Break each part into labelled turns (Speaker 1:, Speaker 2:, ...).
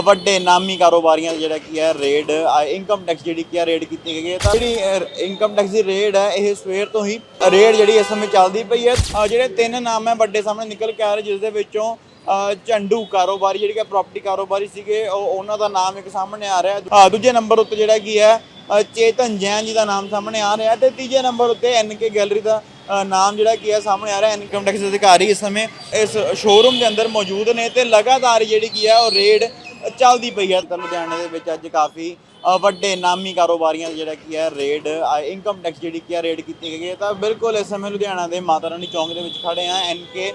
Speaker 1: ਵੱਡੇ ਨਾਮੀ ਕਾਰੋਬਾਰੀਆਂ ਦਾ ਜਿਹੜਾ ਕੀ ਹੈ, ਰੇਡ ਇਨਕਮ ਟੈਕਸ ਜਿਹੜੀ ਕੀ ਹੈ, ਰੇਡ ਕੀਤੀ ਗਈ ਹੈ। ਤਾਂ ਜਿਹੜੀ ਇਨਕਮ ਟੈਕਸ ਦੀ ਰੇਡ ਹੈ, ਇਹ ਸਵੇਰ ਤੋਂ ਹੀ ਰੇਡ ਜਿਹੜੀ ਇਸ ਸਮੇਂ ਚੱਲਦੀ ਪਈ ਹੈ। ਜਿਹੜੇ ਤਿੰਨ ਨਾਮ ਹੈ, ਵੱਡੇ ਸਾਹਮਣੇ ਨਿਕਲ ਕੇ ਆ ਰਹੇ, ਜਿਸ ਦੇ ਵਿੱਚੋਂ ਝੰਡੂ ਕਾਰੋਬਾਰੀ ਜਿਹੜੀ ਕਿ ਪ੍ਰਾਪਰਟੀ ਕਾਰੋਬਾਰੀ ਸੀਗੇ, ਉਹ ਉਹਨਾਂ ਦਾ ਨਾਮ ਇੱਕ ਸਾਹਮਣੇ ਆ ਰਿਹਾ ਦੂਜੇ ਨੰਬਰ ਉੱਤੇ ਜਿਹੜਾ ਕੀ ਹੈ ਚੇਤਨ ਜੈਨ ਜੀ ਦਾ ਨਾਮ ਸਾਹਮਣੇ ਆ ਰਿਹਾ ਤੇ ਤੀਜੇ ਨੰਬਰ ਉੱਤੇ ਐਨਕੇ ਗੈਲਰੀ ਦਾ ਨਾਮ ਜਿਹੜਾ ਕੀ ਹੈ, ਸਾਹਮਣੇ ਆ ਰਿਹਾ ਇਨਕਮ ਟੈਕਸ ਅਧਿਕਾਰੀ ਇਸ ਸਮੇਂ ਇਸ ਸ਼ੋਰੂਮ ਦੇ ਅੰਦਰ ਮੌਜੂਦ ਨੇ ਤੇ ਲਗਾਤਾਰ ਜਿਹੜੀ ਕੀ ਹੈ, ਉਹ ਰੇਡ ਚੱਲਦੀ ਪਈ ਹੈ ਤਾਂ ਲੁਧਿਆਣੇ ਦੇ ਵਿੱਚ ਅੱਜ ਕਾਫੀ ਵੱਡੇ ਨਾਮੀ ਕਾਰੋਬਾਰੀਆਂ ਦਾ ਜਿਹੜਾ ਕੀ ਹੈ ਰੇਡ ਇਨਕਮ ਟੈਕਸ ਜਿਹੜੀ ਕੀ ਹੈ ਰੇਡ ਕੀਤੀ ਗਈ ਹੈ। ਤਾਂ ਬਿਲਕੁਲ ਇਸ ਸਮੇਂ ਲੁਧਿਆਣਾ ਦੇ ਮਾਤਾ ਰਾਣੀ ਚੌਂਕ ਦੇ ਵਿੱਚ ਖੜੇ ਆ ਐਨਕੇ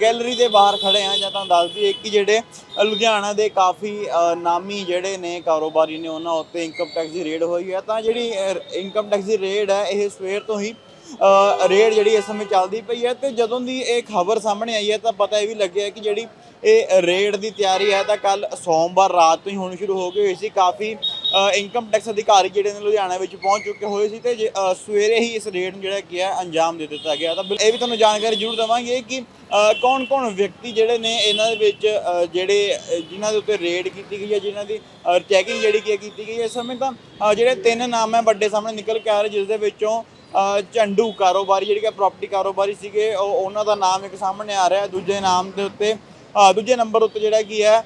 Speaker 1: ਗੈਲਰੀ ਦੇ ਬਾਹਰ ਖੜੇ ਆ ਜਾਂ ਤੁਹਾਨੂੰ ਦੱਸ ਦਈਏ ਕਿ ਜਿਹੜੇ ਲੁਧਿਆਣਾ ਦੇ ਕਾਫੀ ਨਾਮੀ ਜਿਹੜੇ ਨੇ ਕਾਰੋਬਾਰੀ ਨੇ ਉਹਨਾਂ ਉੱਤੇ ਇਨਕਮ ਟੈਕਸ ਦੀ ਰੇਡ ਹੋਈ ਹੈ। ਤਾਂ ਜਿਹੜੀ ਇਨਕਮ ਟੈਕਸ ਦੀ ਰੇਡ ਹੈ ਇਹ ਸਵੇਰ ਤੋਂ ਹੀ ਅ, ਰੇਡ ਜਿਹੜੀ ਇਸ ਸਮੇਂ ਚੱਲਦੀ ਪਈ ਹੈ। ਤੇ ਜਦੋਂ ਦੀ ਇਹ ਖਬਰ ਸਾਹਮਣੇ ਆਈ ਹੈ ਤਾਂ ਪਤਾ ਇਹ ਵੀ ਲੱਗਿਆ ਕਿ ਜਿਹੜੀ ਇਹ ਰੇਡ ਦੀ ਤਿਆਰੀ ਹੈ ਤਾਂ ਕੱਲ ਸੋਮਵਾਰ ਰਾਤ ਤੋਂ ਹੀ ਹੋਣੀ ਸ਼ੁਰੂ ਹੋ ਗਈ ਹੋਈ ਸੀ। ਕਾਫੀ ਇਨਕਮ ਟੈਕਸ ਅਧਿਕਾਰੀ ਜਿਹੜੇ ਨੇ ਲੁਧਿਆਣਾ ਵਿੱਚ ਪਹੁੰਚ ਚੁੱਕੇ ਹੋਏ ਸੀ ਤੇ ਜੇ, ਸਵੇਰੇ ਹੀ ਇਸ ਰੇਡ ਨੂੰ ਜਿਹੜਾ ਕੀ ਹੈ ਅੰਜਾਮ ਦੇ ਦਿੱਤਾ ਗਿਆ। ਤਾਂ ਬਿਲ- ਇਹ ਵੀ ਤੁਹਾਨੂੰ ਜਾਣਕਾਰੀ ਜ਼ਰੂਰ ਦੇਵਾਂਗੇ ਕਿ ਕੌਣ ਕੌਣ ਵਿਅਕਤੀ ਜਿਹੜੇ ਨੇ ਇਹਨਾਂ ਦੇ ਵਿੱਚ ਜਿਹੜੇ ਅ, ਜਿਨ੍ਹਾਂ ਦੇ ਉੱਤੇ ਰੇਡ ਕੀਤੀ ਗਈ ਹੈ ਜਿਨ੍ਹਾਂ ਦੀ ਚੈਕਿੰਗ ਜਿਹੜੀ ਕੀ ਹੈ ਕੀਤੀ ਗਈ ਹੈ। ਇਸ ਸਮੇਂ ਤਾਂ ਜਿਹੜੇ ਤਿੰਨ ਨਾਮ ਹੈ ਵੱਡੇ ਸਾਹਮਣੇ ਨਿਕਲ ਕੇ ਆ ਰਹੇ ਜਿਸ ਦੇ ਵਿੱਚੋਂ ਝੰਡੂ ਕਾਰੋਬਾਰੀ ਜਿਹੜੀ ਕਿ ਪ੍ਰਾਪਰਟੀ ਕਾਰੋਬਾਰੀ ਸੀਗੇ ਉਹ ਉਹਨਾਂ ਦਾ ਨਾਮ ਇੱਕ ਸਾਹਮਣੇ ਆ ਰਿਹਾ ਦੂਜੇ ਨਾਮ ਦੇ ਉੱਤੇ ਦੂਜੇ ਨੰਬਰ ਉੱਤੇ ਜਿਹੜਾ ਕੀ ਹੈ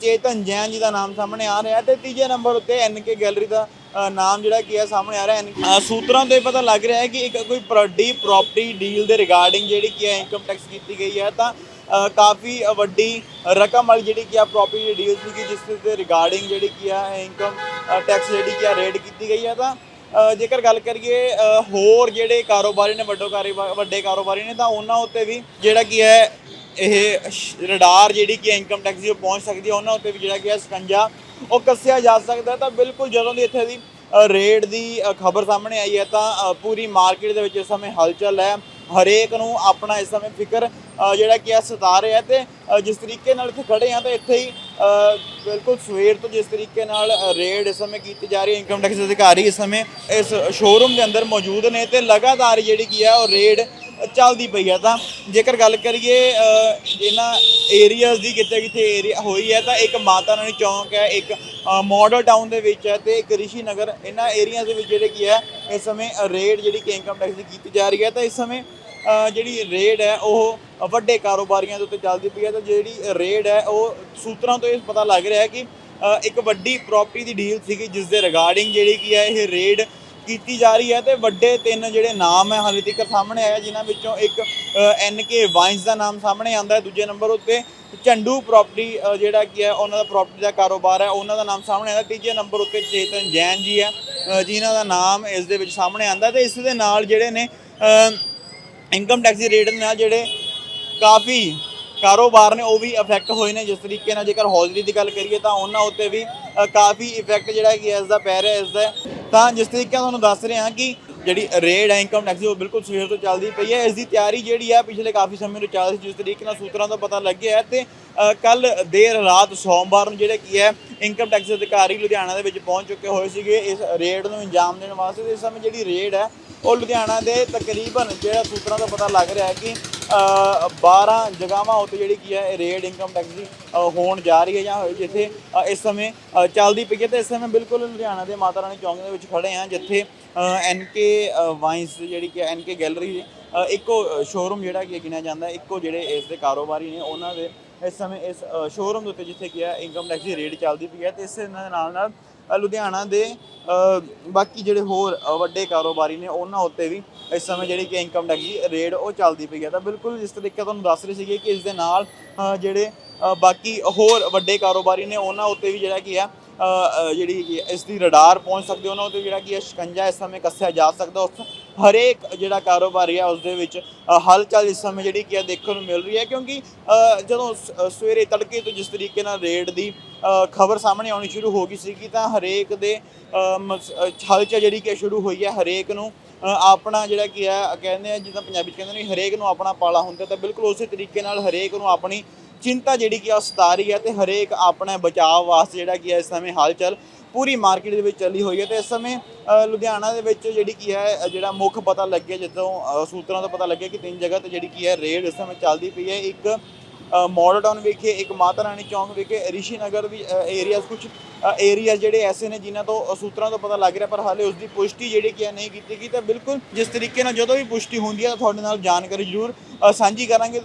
Speaker 1: ਚੇਤਨ ਜੈਨ ਜੀ ਦਾ ਨਾਮ ਸਾਹਮਣੇ ਆ ਰਿਹਾ ਤੇ ਤੀਜੇ ਨੰਬਰ ਉੱਤੇ ਐਨਕੇ ਗੈਲਰੀ ਦਾ ਨਾਮ ਜਿਹੜਾ ਕੀ ਹੈ ਸਾਹਮਣੇ ਆ ਰਿਹਾ ਹੈ। ਸੂਤਰਾਂ ਤੋਂ ਇਹ ਪਤਾ ਲੱਗ ਰਿਹਾ ਹੈ ਕਿ ਇੱਕ ਕੋਈ ਪ੍ਰੋਡੀ ਪ੍ਰਾਪਰਟੀ ਡੀਲ ਦੇ ਰਿਗਾਰਡਿੰਗ ਜਿਹੜੀ ਕੀ ਹੈ ਇਨਕਮ ਟੈਕਸ ਕੀਤੀ ਗਈ ਹੈ ਤਾਂ ਕਾਫੀ ਵੱਡੀ ਰਕਮ ਵਾਲੀ ਜਿਹੜੀ ਕੀ ਆ ਪ੍ਰਾਪਰਟੀ ਡੀਲ ਸੀਗੀ, ਜਿਸ ਦੇ ਰਿਗਾਰਡਿੰਗ ਜਿਹੜੀ ਕੀ ਆ ਇਨਕਮ ਟੈਕਸ ਜਿਹੜੀ ਕੀ ਆ ਰੇਡ ਕੀਤੀ ਗਈ ਹੈ ਤਾਂ ਜੇਕਰ ਗੱਲ ਕਰੀਏ ਹੋਰ ਜਿਹੜੇ ਕਾਰੋਬਾਰੀ ਨੇ ਵੱਡੋ ਕਾਰੋਬਾਰੀ ਵੱਡੇ ਕਾਰੋਬਾਰੀ ਨੇ ਤਾਂ ਉਹਨਾਂ ਉੱਤੇ ਵੀ ਜਿਹੜਾ ਕੀ ਹੈ ਇਹ ਸ਼- ਰਡਾਰ ਜਿਹੜੀ ਕਿ ਇਨਕਮ ਟੈਕਸ ਦੀ ਉਹ ਪਹੁੰਚ ਸਕਦੀ ਹੈ, ਉਹਨਾਂ ਉੱਤੇ ਵੀ ਜਿਹੜਾ ਕਿ ਹੈ ਸਕੰਜਾ ਉਹ ਕੱਸਿਆ ਜਾ ਸਕਦਾ ਤਾਂ ਬਿਲਕੁਲ ਜਦੋਂ ਦੀ ਇੱਥੇ ਦੀ ਰੇਡ ਦੀ ਖਬਰ ਸਾਹਮਣੇ ਆਈ ਹੈ, ਤਾਂ ਪੂਰੀ ਮਾਰਕੀਟ ਦੇ ਵਿੱਚ ਇਸ ਸਮੇਂ ਹਲਚਲ ਹੈ। ਹਰੇਕ ਨੂੰ ਆਪਣਾ ਇਸ ਸਮੇਂ ਫਿਕਰ ਜਿਹੜਾ ਕੀ ਹੈ ਸਤਾ ਰਿਹਾ ਹੈ ਤੇ ਜਿਸ ਤਰੀਕੇ ਨਾਲ ਇੱਥੇ ਖੜੇ ਆ ਤਾਂ ਇੱਥੇ ਹੀ ਬਿਲਕੁਲ ਸਵੇਰ ਤੋਂ ਜਿਸ ਤਰੀਕੇ ਨਾਲ ਰੇਡ ਇਸ ਸਮੇਂ ਕੀਤੀ ਜਾ ਰਹੀ ਹੈ। ਇਨਕਮ ਟੈਕਸ ਅਧਿਕਾਰੀ ਇਸ ਸਮੇਂ ਇਸ ਸ਼ੋਰੂਮ ਦੇ ਅੰਦਰ ਮੌਜੂਦ ਨੇ ਤੇ ਲਗਾਤਾਰ ਜਿਹੜੀ ਕੀ ਹੈ ਉਹ ਰੇਡ ਚੱਲਦੀ ਪਈ ਹੈ ਤਾਂ ਜੇਕਰ ਗੱਲ ਕਰੀਏ ਇਹਨਾਂ ਏਰੀਆਜ਼ ਦੀ ਕਿਤੇ ਕਿਤੇ ਏਰੀਆ ਹੋਈ ਹੈ, ਤਾਂ ਇੱਕ ਮਾਤਾ ਰਾਣੀ ਚੌਂਕ ਹੈ, ਇੱਕ ਮਾਡਲ ਟਾਊਨ ਦੇ ਵਿੱਚ ਹੈ ਤੇ ਇੱਕ ਰਿਸ਼ੀ ਨਗਰ ਇਹਨਾਂ ਏਰੀਆ ਦੇ ਵਿੱਚ ਜਿਹੜੇ ਕੀ ਹੈ, ਇਸ ਸਮੇਂ ਰੇਡ ਜਿਹੜੀ ਕਿ ਇਨਕਮ ਟੈਕਸ ਦੀ ਕੀਤੀ ਜਾ ਰਹੀ ਹੈ ਤਾਂ ਇਸ ਸਮੇਂ ਜਿਹੜੀ ਰੇਡ ਹੈ, ਉਹ ਵੱਡੇ ਕਾਰੋਬਾਰੀਆਂ ਦੇ ਉੱਤੇ ਚੱਲਦੀ ਪਈ ਹੈ ਤਾਂ ਜਿਹੜੀ ਰੇਡ ਹੈ, ਉਹ ਸੂਤਰਾਂ ਤੋਂ ਇਹ ਪਤਾ ਲੱਗ ਰਿਹਾ ਹੈ ਕਿ ਇੱਕ ਵੱਡੀ ਪ੍ਰਾਪਰਟੀ ਦੀ ਡੀਲ ਸੀਗੀ, ਜਿਸ ਦੇ ਰਿਗਾਰਡਿੰਗ ਜਿਹੜੀ ਕੀ ਹੈ, ਇਹ ਰੇਡ ਕੀਤੀ ਜਾ ਰਹੀ ਹੈ ਤੇ ਵੱਡੇ ਤਿੰਨ ਜਿਹੜੇ ਨਾਮ ਹੈ ਹਾਲੇ ਤੱਕ ਸਾਹਮਣੇ ਆਇਆ ਜਿਨ੍ਹਾਂ ਵਿੱਚੋਂ ਇੱਕ ਐਨਕੇ ਵਾਈਨਸ ਦਾ ਨਾਮ ਸਾਹਮਣੇ ਆਂਦਾ ਹੈ, ਦੂਜੇ ਨੰਬਰ ਉੱਤੇ ਝੰਡੂ ਪ੍ਰਾਪਰਟੀ ਜਿਹੜਾ ਕੀ ਹੈ, ਉਹਨਾਂ ਦਾ ਪ੍ਰਾਪਰਟੀ ਦਾ ਕਾਰੋਬਾਰ ਹੈ, ਉਹਨਾਂ ਦਾ ਨਾਮ ਸਾਹਮਣੇ ਆਂਦਾ ਤੀਜੇ ਨੰਬਰ ਉੱਤੇ ਚੇਤਨ ਜੈਨ ਜੀ ਹੈ ਜਿਨ੍ਹਾਂ ਦਾ ਨਾਮ ਇਸ ਦੇ ਵਿੱਚ ਸਾਹਮਣੇ ਆਂਦਾ ਤੇ ਇਸ ਦੇ ਨਾਲ ਜਿਹੜੇ ਨੇ ਇਨਕਮ ਟੈਕਸ ਦੀ ਰੇਟ ਨਾਲ ਜਿਹੜੇ ਕਾਫੀ ਕਾਰੋਬਾਰ ਨੇ ਉਹ ਵੀ ਇਫੈਕਟ ਹੋਏ ਨੇ। ਜਿਸ ਤਰੀਕੇ ਨਾਲ ਜੇਕਰ ਹੌਜ਼ਰੀ ਦੀ ਗੱਲ ਕਰੀਏ ਤਾਂ ਉਹਨਾਂ ਉੱਤੇ ਵੀ ਕਾਫੀ ਇਫੈਕਟ ਜਿਹੜਾ ਕਿ ਇਸ ਦਾ ਪੈ ਰਿਹਾ ਇਸ ਦਾ ਤਾਂ ਜਿਸ ਤਰੀਕੇ ਨਾਲ ਤੁਹਾਨੂੰ ਦੱਸ ਰਹੇ ਹਾਂ ਕਿ ਜਿਹੜੀ ਰੇਡ ਹੈ ਇਨਕਮ ਟੈਕਸ ਉਹ ਬਿਲਕੁਲ ਸਵੇਰ ਤੋਂ ਚੱਲਦੀ ਪਈ ਹੈ। ਇਸ ਦੀ ਤਿਆਰੀ ਜਿਹੜੀ ਹੈ, ਪਿਛਲੇ ਕਾਫੀ ਸਮੇਂ ਤੋਂ ਚੱਲ ਰਹੀ ਸੀ, ਜਿਸ ਤਰੀਕੇ ਨਾਲ ਸੂਤਰਾਂ ਤੋਂ ਪਤਾ ਲੱਗਿਆ ਹੈ ਤੇ ਕੱਲ ਦੇਰ ਰਾਤ ਸੋਮਵਾਰ ਨੂੰ ਜਿਹੜੇ ਕੀ ਹੈ ਇਨਕਮ ਟੈਕਸ ਅਧਿਕਾਰੀ ਲੁਧਿਆਣਾ ਦੇ ਵਿੱਚ ਪਹੁੰਚ ਚੁੱਕੇ ਹੋਏ ਸੀਗੇ। ਇਸ ਰੇਡ ਨੂੰ ਅੰਜਾਮ ਦੇਣ ਵਾਸਤੇ ਇਸ ਸਮੇਂ ਜਿਹੜੀ ਰੇਡ ਹੈ, ਉਹ ਲੁਧਿਆਣਾ ਦੇ ਤਕਰੀਬਨ ਜਿਹੜਾ ਸੂਤਰਾਂ ਦਾ ਪਤਾ ਲੱਗ ਰਿਹਾ ਹੈ ਕਿ 12 ਜਗ੍ਹਾਵਾਂ ਉੱਤੇ ਜਿਹੜੀ ਕੀ ਹੈ ਰੇਡ ਇਨਕਮ ਟੈਕਸ ਦੀ ਹੋਣ ਜਾ ਰਹੀ ਹੈ ਜਾਂ ਜਿੱਥੇ ਇਸ ਸਮੇਂ ਚੱਲਦੀ ਪਈ ਹੈ ਤੇ ਇਸ ਸਮੇਂ ਬਿਲਕੁਲ ਲੁਧਿਆਣਾ ਦੇ ਮਾਤਾ ਰਾਣੀ ਚੌਂਕ ਦੇ ਵਿੱਚ ਖੜੇ ਹਾਂ, ਜਿੱਥੇ ਐਨਕੇ ਵਾਈਨਸ ਜਿਹੜੀ ਕਿ ਐਨਕੇ ਗੈਲਰੀ ਇੱਕੋ ਸ਼ੋਰੂਮ ਜਿਹੜਾ ਕਿ ਗਿਣਿਆ ਜਾਂਦਾ ਇੱਕੋ ਜਿਹੜੇ ਇਸ ਦੇ ਕਾਰੋਬਾਰੀ ਨੇ, ਉਹਨਾਂ ਦੇ ਇਸ ਸਮੇਂ ਇਸ ਸ਼ੋਰੂਮ ਦੇ ਉੱਤੇ ਜਿੱਥੇ ਕੀ ਹੈ ਇਨਕਮ ਟੈਕਸ ਦੀ ਰੇਡ ਚੱਲਦੀ ਪਈ ਹੈ ਤੇ ਇਸ ਦੇ ਨਾਲ ਨਾਲ ਲੁਧਿਆਣਾ ਦੇ ਬਾਕੀ ਜਿਹੜੇ ਹੋਰ ਵੱਡੇ ਕਾਰੋਬਾਰੀ ਨੇ, ਉਹਨਾਂ ਉੱਤੇ ਵੀ ਇਸ ਸਮੇਂ ਜਿਹੜੀ ਕਿ ਇਨਕਮ ਟੈਕਸ ਦੀ ਰੇਡ ਉਹ ਚੱਲਦੀ ਪਈ ਹੈ। ਤਾਂ ਬਿਲਕੁਲ ਜਿਸ ਤਰੀਕੇ ਤੁਹਾਨੂੰ ਦੱਸ ਰਹੇ ਸੀਗੇ ਕਿ ਇਸ ਦੇ ਨਾਲ ਜਿਹੜੇ ਬਾਕੀ ਹੋਰ ਵੱਡੇ ਕਾਰੋਬਾਰੀ ਨੇ, ਉਹਨਾਂ ਉੱਤੇ ਵੀ ਜਿਹੜਾ ਕੀ ਹੈ ਜਿਹੜੀ ਇਸ ਦੀ ਰਡਾਰ ਪਹੁੰਚ ਸਕਦੇ ਉਹਨਾਂ ਉੱਤੇ ਜਿਹੜਾ ਕੀ ਹੈ, ਸ਼ਿਕੰਜਾ ਇਸ ਸਮੇਂ ਕੱਸਿਆ ਜਾ ਸਕਦਾ। ਉਸ ਹਰੇਕ ਜਿਹੜਾ ਕਾਰੋਬਾਰੀ ਹੈ, ਉਸ ਦੇ ਵਿੱਚ ਹਲਚਲ ਇਸ ਸਮੇਂ ਜਿਹੜੀ ਕੀ ਹੈ, ਦੇਖਣ ਨੂੰ ਮਿਲ ਰਹੀ ਹੈ। ਕਿਉਂਕਿ ਜਦੋਂ ਸ- ਸਵੇਰੇ ਤੜਕੇ ਤੋਂ ਜਿਸ ਤਰੀਕੇ ਨਾਲ ਰੇਡ ਦੀ ਖਬਰ ਸਾਹਮਣੇ ਆਉਣੀ ਸ਼ੁਰੂ ਹੋ ਗਈ ਸੀਗੀ, ਤਾਂ ਹਰੇਕ ਦੇ ਹਲਚਲ ਜਿਹੜੀ ਕਿ ਸ਼ੁਰੂ ਹੋਈ ਹੈ। ਹਰੇਕ ਨੂੰ ਆਪਣਾ ਜਿਹੜਾ ਕੀ ਹੈ ਕਹਿੰਦੇ ਆ, ਜਿੱਦਾਂ ਪੰਜਾਬੀ ਚ ਕਹਿੰਦੇ ਨੇ ਹਰੇਕ ਨੂੰ ਆਪਣਾ ਪਾਲਾ ਹੁੰਦਾ, ਤਾਂ ਬਿਲਕੁਲ ਉਸੇ ਤਰੀਕੇ ਨਾਲ ਹਰੇਕ ਨੂੰ ਆਪਣੀ ਚਿੰਤਾ ਜਿਹੜੀ ਕਿ ਆ, ਉਹ ਸਤਾ ਰਹੀ ਹੈ ਤੇ ਹਰੇਕ ਆਪਣੇ ਬਚਾਅ ਵਾਸਤੇ ਜਿਹੜਾ ਕੀ ਹੈ, ਇਸ ਸਮੇਂ ਹਲਚਲ ਪੂਰੀ ਮਾਰਕੀਟ ਦੇ ਵਿੱਚ ਚੱਲੀ ਹੋਈ ਹੈ ਤੇ ਇਸ ਸਮੇਂ ਲੁਧਿਆਣਾ ਦੇ ਵਿੱਚ ਜਿਹੜੀ ਕੀ ਹੈ ਜਿਹੜਾ ਮੁੱਖ ਪਤਾ ਲੱਗਿਆ, ਜਦੋਂ ਸੂਤਰਾਂ ਤੋਂ ਪਤਾ ਲੱਗਿਆ ਕਿ ਤਿੰਨ ਜਗ੍ਹਾ ਤੇ ਜਿਹੜੀ ਕੀ ਹੈ, ਰੇਡ ਇਸ ਸਮੇਂ ਚੱਲਦੀ ਪਈ ਹੈ। ਇੱਕ ਮਾਡਲ ਟਾਊਨ ਵਿਖੇ, ਇੱਕ ਮਾਤਾ ਰਾਣੀ ਚੌਂਕ ਵਿਖੇ, ਰਿਸ਼ੀ ਨਗਰ ਵੀ ਏਰੀਆਜ਼ ਕੁਝ ਏਰੀਆ ਜਿਹੜੇ ਐਸੇ ਨੇ ਜਿਨ੍ਹਾਂ ਤੋਂ ਸੂਤਰਾਂ ਤੋਂ ਪਤਾ ਲੱਗ ਰਿਹਾ, ਪਰ ਹਾਲੇ ਉਸ ਦੀ ਪੁਸ਼ਟੀ ਜਿਹੜੀ ਕਿ ਹੈ ਨਹੀਂ ਕੀਤੀ ਗਈ। ਤਾਂ ਬਿਲਕੁਲ ਜਿਸ ਤਰੀਕੇ ਨਾਲ ਜਦੋਂ ਵੀ ਪੁਸ਼ਟੀ ਹੁੰਦੀ ਹੈ ਤਾਂ ਤੁਹਾਡੇ ਨਾਲ ਜਾਣਕਾਰੀ ਜ਼ਰੂਰ ਸਾਂਝੀ ਕਰਾਂਗੇ।